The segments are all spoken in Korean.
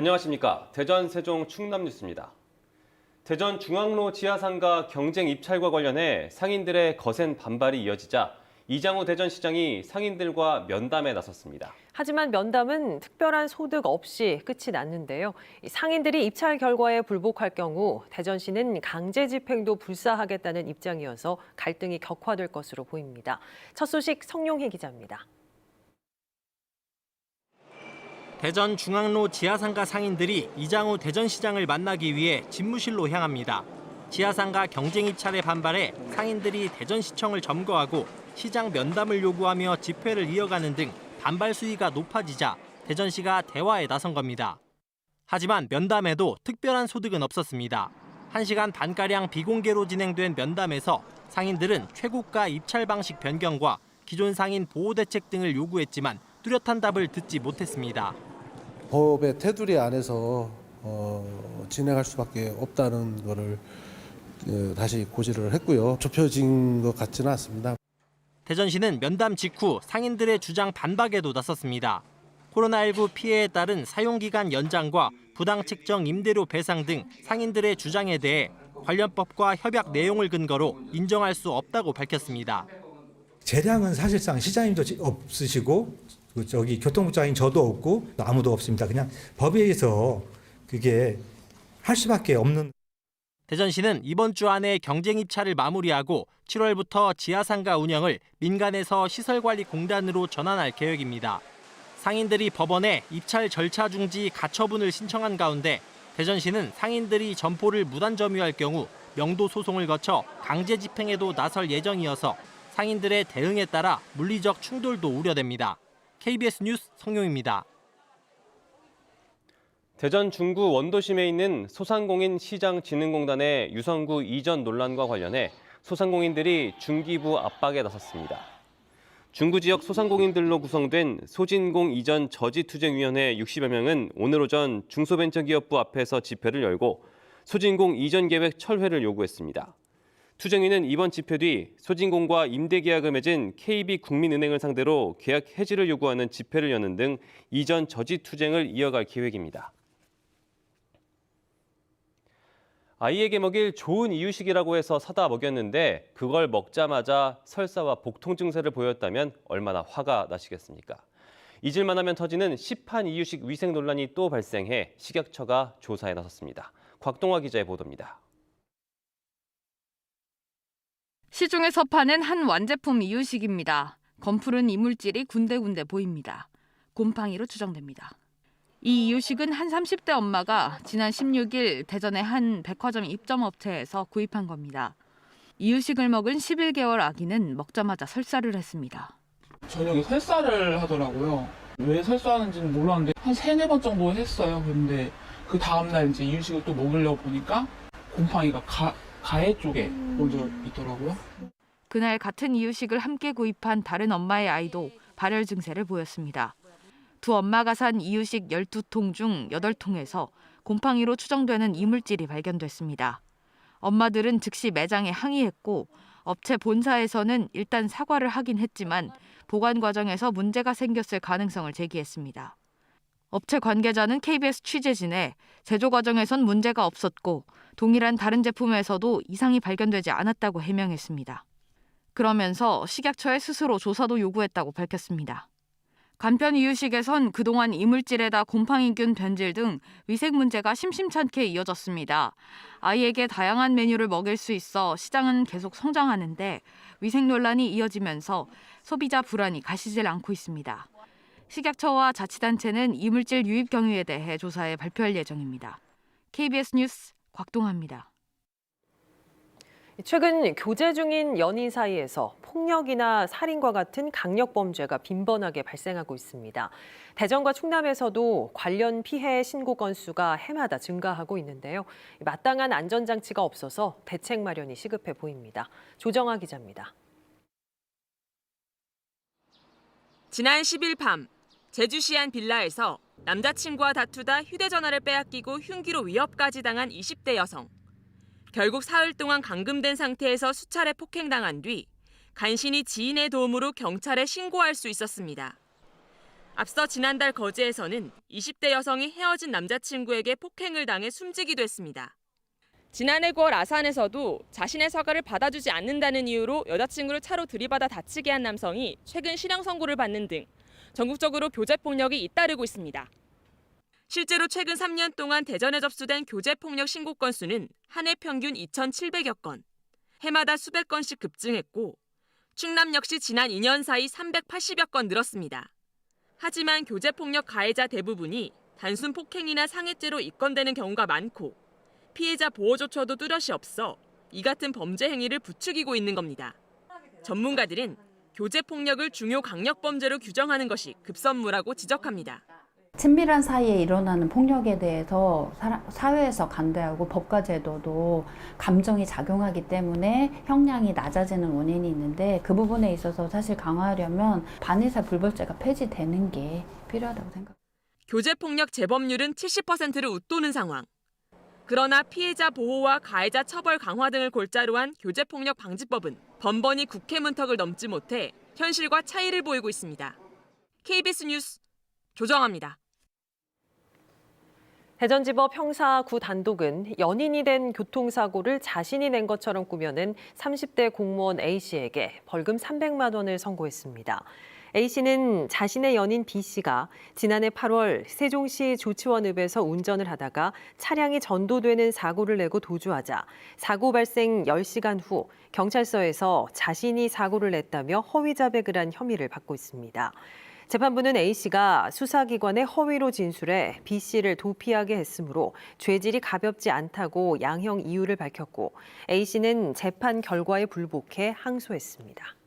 안녕하십니까. 대전 세종 충남 뉴스입니다. 대전 중앙로 지하상가 경쟁 입찰과 관련해 상인들의 거센 반발이 이어지자 이장우 대전시장이 상인들과 면담에 나섰습니다. 하지만 면담은 특별한 소득 없이 끝이 났는데요. 이 상인들이 입찰 결과에 불복할 경우 대전시는 강제 집행도 불사하겠다는 입장이어서 갈등이 격화될 것으로 보입니다. 첫 소식 성용희 기자입니다. 대전 중앙로 지하상가 상인들이 이장우 대전시장을 만나기 위해 집무실로 향합니다. 지하상가 경쟁 입찰에 반발해 상인들이 대전시청을 점거하고 시장 면담을 요구하며 집회를 이어가는 등 반발 수위가 높아지자 대전시가 대화에 나선 겁니다. 하지만 면담에도 특별한 소득은 없었습니다. 1시간 반가량 비공개로 진행된 면담에서 상인들은 최고가 입찰 방식 변경과 기존 상인 보호 대책 등을 요구했지만 뚜렷한 답을 듣지 못했습니다. 법의 테두리 안에서 어, 진행할 수밖에 없다는 것을 어, 다시 고지를 했고요. 좁혀진 것 같지는 않습니다. 대전시는 면담 직후 상인들의 주장 반박에도 나섰습니다. 코로나19 피해에 따른 사용기간 연장과 부당 책정 임대료 배상 등 상인들의 주장에 대해 관련법과 협약 내용을 근거로 인정할 수 없다고 밝혔습니다. 재량은 사실상 시장님도 없으시고 그 저기 교통부장인 저도 없고 아무도 없습니다. 그냥 법에 의해서 그게 할 수밖에 없는 대전시는 이번 주 안에 경쟁 입찰을 마무리하고 7월부터 지하상가 운영을 민간에서 시설관리공단으로 전환할 계획입니다. 상인들이 법원에 입찰 절차 중지 가처분을 신청한 가운데 대전시는 상인들이 점포를 무단 점유할 경우 명도 소송을 거쳐 강제 집행에도 나설 예정이어서 상인들의 대응에 따라 물리적 충돌도 우려됩니다. KBS 뉴스 성용입니다. 대전 중구 원도심에 있는 소상공인 시장진흥공단의 유성구 이전 논란과 관련해 소상공인들이 중기부 압박에 나섰습니다. 중구 지역 소상공인들로 구성된 소진공 이전 저지투쟁위원회 60여 명은 오늘 오전 중소벤처기업부 앞에서 집회를 열고 소진공 이전 계획 철회를 요구했습니다. 투쟁위는 이번 집회 뒤 소진공과 임대계약을 맺은 KB국민은행을 상대로 계약 해지를 요구하는 집회를 여는 등 이전 저지 투쟁을 이어갈 계획입니다. 아이에게 먹일 좋은 이유식이라고 해서 사다 먹였는데 그걸 먹자마자 설사와 복통 증세를 보였다면 얼마나 화가 나시겠습니까? 잊을만 하면 터지는 시판 이유식 위생 논란이 또 발생해 식약처가 조사에 나섰습니다. 곽동화 기자의 보도입니다. 시중에서 파는 한 완제품 이유식입니다. 검푸른 이물질이 군데군데 보입니다. 곰팡이로 추정됩니다. 이 이유식은 한 30대 엄마가 지난 16일 대전의 한 백화점 입점업체에서 구입한 겁니다. 이유식을 먹은 11개월 아기는 먹자마자 설사를 했습니다. 저녁에 설사를 하더라고요. 왜 설사하는지는 몰랐는데 한 세네 번 정도 했어요. 근데 그 다음날 이제 이유식을 또 먹으려고 보니까 곰팡이가 가, 가해 쪽에 먼저 있더라고요. 그날 같은 이유식을 함께 구입한 다른 엄마의 아이도 발열 증세를 보였습니다. 두 엄마가 산 이유식 12통 중 8통에서 곰팡이로 추정되는 이물질이 발견됐습니다. 엄마들은 즉시 매장에 항의했고 업체 본사에서는 일단 사과를 하긴 했지만 보관 과정에서 문제가 생겼을 가능성을 제기했습니다. 업체 관계자는 KBS 취재진에 제조 과정에선 문제가 없었고 동일한 다른 제품에서도 이상이 발견되지 않았다고 해명했습니다. 그러면서 식약처에 스스로 조사도 요구했다고 밝혔습니다. 간편 이유식에선 그동안 이물질에다 곰팡이균 변질 등 위생 문제가 심심찮게 이어졌습니다. 아이에게 다양한 메뉴를 먹일 수 있어 시장은 계속 성장하는데 위생 논란이 이어지면서 소비자 불안이 가시질 않고 있습니다. 식약처와 자치단체는 이물질 유입 경위에 대해 조사에 발표할 예정입니다. KBS 뉴스 곽동아입니다. 최근 교제 중인 연인 사이에서 폭력이나 살인과 같은 강력 범죄가 빈번하게 발생하고 있습니다. 대전과 충남에서도 관련 피해 신고 건수가 해마다 증가하고 있는데요. 마땅한 안전장치가 없어서 대책 마련이 시급해 보입니다. 조정아 기자입니다. 지난 10일 밤 제주시 한 빌라에서 남자친구와 다투다 휴대전화를 빼앗기고 흉기로 위협까지 당한 20대 여성. 결국 사흘 동안 감금된 상태에서 수차례 폭행당한 뒤 간신히 지인의 도움으로 경찰에 신고할 수 있었습니다. 앞서 지난달 거제에서는 20대 여성이 헤어진 남자친구에게 폭행을 당해 숨지기도 했습니다. 지난해 9월 아산에서도 자신의 사과를 받아주지 않는다는 이유로 여자친구를 차로 들이받아 다치게 한 남성이 최근 실형 선고를 받는 등 전국적으로 교제 폭력이 잇따르고 있습니다. 실제로 최근 3년 동안 대전에 접수된 교제 폭력 신고 건수는 한 해 평균 2,700여 건, 해마다 수백 건씩 급증했고 충남 역시 지난 2년 사이 380여 건 늘었습니다. 하지만 교제 폭력 가해자 대부분이 단순 폭행이나 상해죄로 입건되는 경우가 많고 피해자 보호조처도 뚜렷이 없어 이 같은 범죄 행위를 부추기고 있는 겁니다. 전문가들은 교제 폭력을 중요 강력 범죄로 규정하는 것이 급선무라고 지적합니다. 친밀한 사이에 일어나는 폭력에 대해서 사- 사회에서 간대하고 법과 제도도 감정이 작용하기 때문에 형량이 낮아지는 원인이 있는데 그 부분에 있어서 사실 강화하려면 반의사 불벌죄가 폐지되는 게 필요하다고 생각합니다. 교제 폭력 재범률은 70%를 웃도는 상황. 그러나 피해자 보호와 가해자 처벌 강화 등을 골자로 한 교제 폭력 방지법은 번번이 국회 문턱을 넘지 못해 현실과 차이를 보이고 있습니다. KBS 뉴스 조정합니다. 대전지법 형사 구 단독은 연인이 된 교통사고를 자신이 낸 것처럼 꾸며낸 30대 공무원 A씨에게 벌금 300만 원을 선고했습니다. A씨는 자신의 연인 B씨가 지난해 8월 세종시 조치원읍에서 운전을 하다가 차량이 전도되는 사고를 내고 도주하자 사고 발생 10시간 후 경찰서에서 자신이 사고를 냈다며 허위 자백을 한 혐의를 받고 있습니다. 재판부는 A씨가 수사기관에 허위로 진술해 B씨를 도피하게 했으므로 죄질이 가볍지 않다고 양형 이유를 밝혔고 A씨는 재판 결과에 불복해 항소했습니다.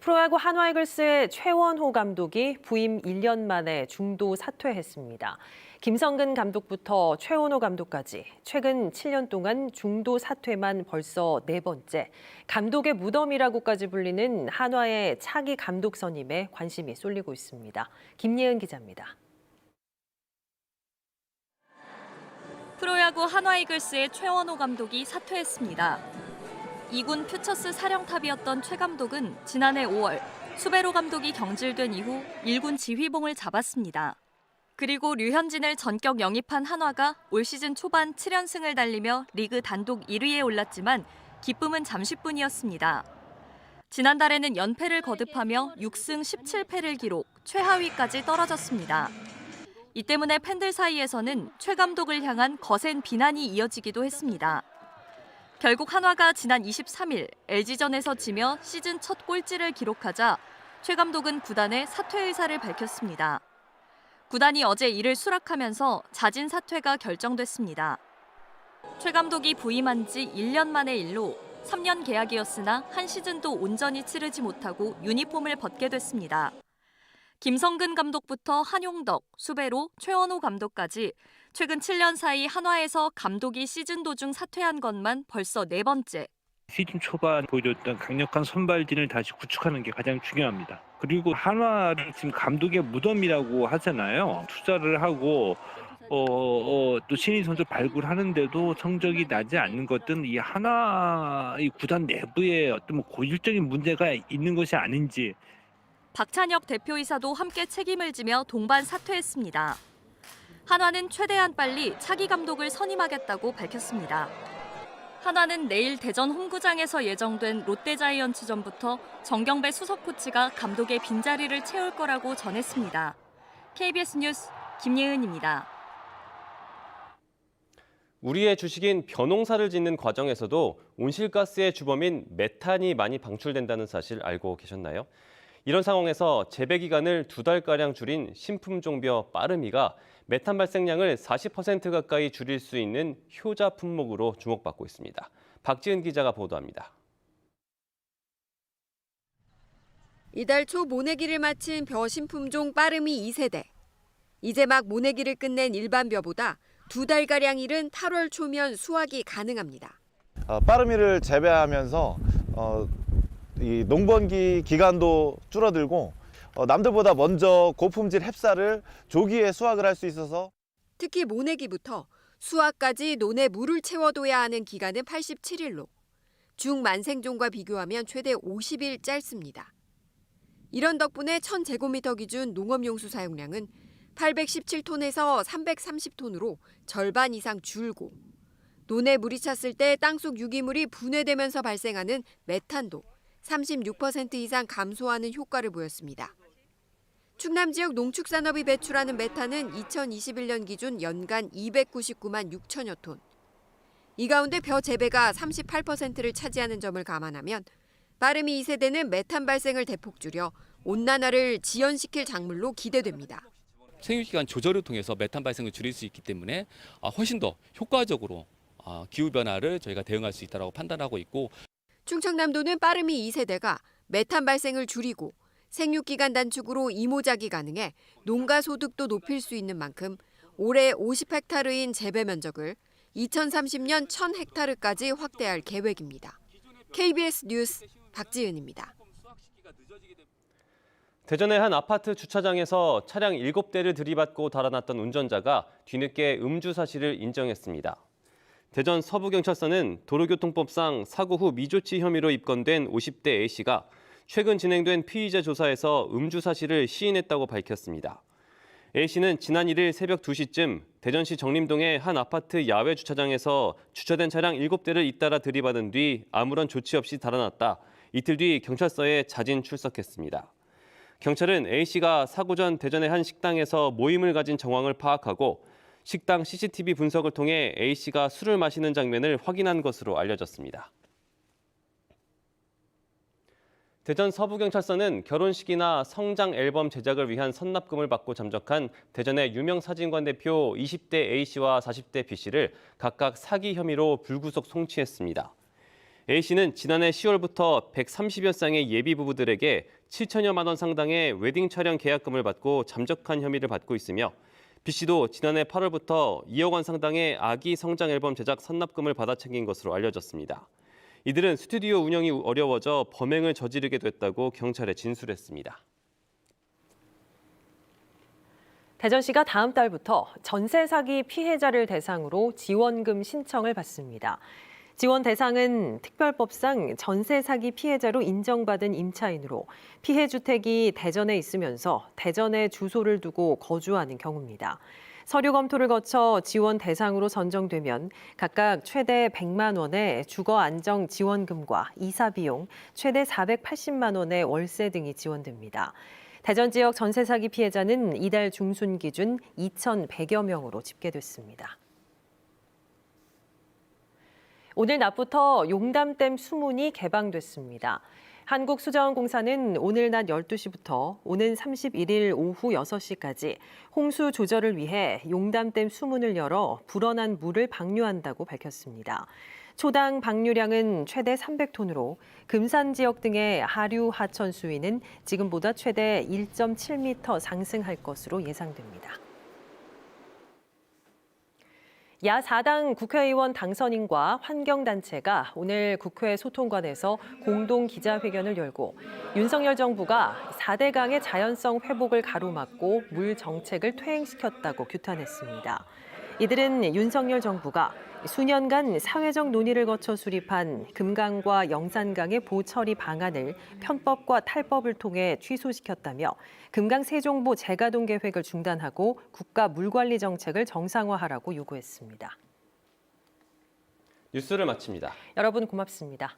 프로야구 한화이글스의 최원호 감독이 부임 1년 만에 중도 사퇴했습니다. 김성근 감독부터 최원호 감독까지 최근 7년 동안 중도 사퇴만 벌써 네 번째. 감독의 무덤이라고까지 불리는 한화의 차기 감독 선임에 관심이 쏠리고 있습니다. 김예은 기자입니다. 프로야구 한화이글스의 최원호 감독이 사퇴했습니다. 2군 퓨처스 사령탑이었던 최 감독은 지난해 5월 수베로 감독이 경질된 이후 1군 지휘봉을 잡았습니다. 그리고 류현진을 전격 영입한 한화가 올 시즌 초반 7연승을 달리며 리그 단독 1위에 올랐지만 기쁨은 잠시뿐이었습니다. 지난달에는 연패를 거듭하며 6승 17패를 기록, 최하위까지 떨어졌습니다. 이 때문에 팬들 사이에서는 최 감독을 향한 거센 비난이 이어지기도 했습니다. 결국 한화가 지난 23일 LG전에서 지며 시즌 첫 꼴찌를 기록하자 최 감독은 구단에 사퇴 의사를 밝혔습니다. 구단이 어제 이를 수락하면서 자진 사퇴가 결정됐습니다. 최 감독이 부임한 지 1년 만의 일로 3년 계약이었으나 한 시즌도 온전히 치르지 못하고 유니폼을 벗게 됐습니다. 김성근 감독부터 한용덕, 수배로, 최원호 감독까지 최근 7년 사이 한화에서 감독이 시즌 도중 사퇴한 것만 벌써 네 번째. 시즌 초반 보여줬던 강력한 선발진을 다시 구축하는 게 가장 중요합니다. 그리고 한화를 지금 감독의 무덤이라고 하잖아요. 투자를 하고 어, 어, 또 신인 선수 발굴하는데도 성적이 나지 않는 것은 이 하나 이 구단 내부에 어떤 뭐 고질적인 문제가 있는 것이 아닌지 박찬혁 대표이사도 함께 책임을 지며 동반 사퇴했습니다. 한화는 최대한 빨리 차기 감독을 선임하겠다고 밝혔습니다. 한화는 내일 대전 홈구장에서 예정된 롯데자이언츠전부터 정경배 수석 코치가 감독의 빈자리를 채울 거라고 전했습니다. KBS 뉴스 김예은입니다. 우리의 주식인 벼농사를 짓는 과정에서도 온실가스의 주범인 메탄이 많이 방출된다는 사실 알고 계셨나요? 이런 상황에서 재배 기간을 두 달가량 줄인 신품종벼 빠르미가 메탄 발생량을 40% 가까이 줄일 수 있는 효자 품목으로 주목받고 있습니다. 박지은 기자가 보도합니다. 이달 초 모내기를 마친 벼 신품종 빠름이 2세대. 이제 막 모내기를 끝낸 일반 벼보다 두 달가량 일은 8월 초면 수확이 가능합니다. 어, 빠르미를 재배하면서 어, 이 농번기 기간도 줄어들고 어, 남들보다 먼저 고품질 햅쌀을 조기에 수확을 할 수 있어서 특히 모내기부터 수확까지 논에 물을 채워둬야 하는 기간은 87일로 중만생종과 비교하면 최대 50일 짧습니다. 이런 덕분에 1000제곱미터 기준 농업용수 사용량은 817톤에서 330톤으로 절반 이상 줄고 논에 물이 찼을 때 땅속 유기물이 분해되면서 발생하는 메탄도 36% 이상 감소하는 효과를 보였습니다. 충남 지역 농축산업이 배출하는 메탄은 2021년 기준 연간 299만 6천여 톤. 이 가운데 벼 재배가 38%를 차지하는 점을 감안하면 빠름이 2세대는 메탄 발생을 대폭 줄여 온난화를 지연시킬 작물로 기대됩니다. 생육기간 조절을 통해서 메탄 발생을 줄일 수 있기 때문에 아, 훨씬 더 효과적으로 아, 기후 변화를 저희가 대응할 수 있다고 판단하고 있고 충청남도는 빠름이 2세대가 메탄 발생을 줄이고 생육기간 단축으로 이모작이 가능해 농가 소득도 높일 수 있는 만큼 올해 50헥타르인 재배 면적을 2030년 1000헥타르까지 확대할 계획입니다. KBS 뉴스 박지은입니다. 대전의 한 아파트 주차장에서 차량 7대를 들이받고 달아났던 운전자가 뒤늦게 음주 사실을 인정했습니다. 대전 서부경찰서는 도로교통법상 사고 후 미조치 혐의로 입건된 50대 A씨가 최근 진행된 피의자 조사에서 음주 사실을 시인했다고 밝혔습니다. A씨는 지난 1일 새벽 2시쯤 대전시 정림동의 한 아파트 야외 주차장에서 주차된 차량 7대를 잇따라 들이받은 뒤 아무런 조치 없이 달아났다. 이틀 뒤 경찰서에 자진 출석했습니다. 경찰은 A씨가 사고 전 대전의 한 식당에서 모임을 가진 정황을 파악하고 식당 CCTV 분석을 통해 A씨가 술을 마시는 장면을 확인한 것으로 알려졌습니다. 대전 서부경찰서는 결혼식이나 성장 앨범 제작을 위한 선납금을 받고 잠적한 대전의 유명 사진관 대표 20대 A씨와 40대 B씨를 각각 사기 혐의로 불구속 송치했습니다. A씨는 지난해 10월부터 130여 쌍의 예비 부부들에게 7천여만 원 상당의 웨딩 촬영 계약금을 받고 잠적한 혐의를 받고 있으며 B씨도 지난해 8월부터 2억 원 상당의 아기 성장 앨범 제작 선납금을 받아 챙긴 것으로 알려졌습니다. 이들은 스튜디오 운영이 어려워져 범행을 저지르게 됐다고 경찰에 진술했습니다. 대전시가 다음 달부터 전세 사기 피해자를 대상으로 지원금 신청을 받습니다. 지원 대상은 특별법상 전세 사기 피해자로 인정받은 임차인으로 피해 주택이 대전에 있으면서 대전에 주소를 두고 거주하는 경우입니다. 서류 검토를 거쳐 지원 대상으로 선정되면 각각 최대 100만 원의 주거 안정 지원금과 이사 비용, 최대 480만 원의 월세 등이 지원됩니다. 대전 지역 전세 사기 피해자는 이달 중순 기준 2,100여 명으로 집계됐습니다. 오늘 낮부터 용담댐 수문이 개방됐습니다. 한국수자원공사는 오늘 낮 12시부터 오는 31일 오후 6시까지 홍수 조절을 위해 용담댐 수문을 열어 불어난 물을 방류한다고 밝혔습니다. 초당 방류량은 최대 300톤으로 금산 지역 등의 하류 하천 수위는 지금보다 최대 1.7m 상승할 것으로 예상됩니다. 야 4당 국회의원 당선인과 환경단체가 오늘 국회 소통관에서 공동 기자회견을 열고 윤석열 정부가 4대강의 자연성 회복을 가로막고 물 정책을 퇴행시켰다고 규탄했습니다. 이들은 윤석열 정부가 수년간 사회적 논의를 거쳐 수립한 금강과 영산강의 보처리 방안을 편법과 탈법을 통해 취소시켰다며 금강 세종보 재가동 계획을 중단하고 국가 물관리 정책을 정상화하라고 요구했습니다. 뉴스를 마칩니다. 여러분 고맙습니다.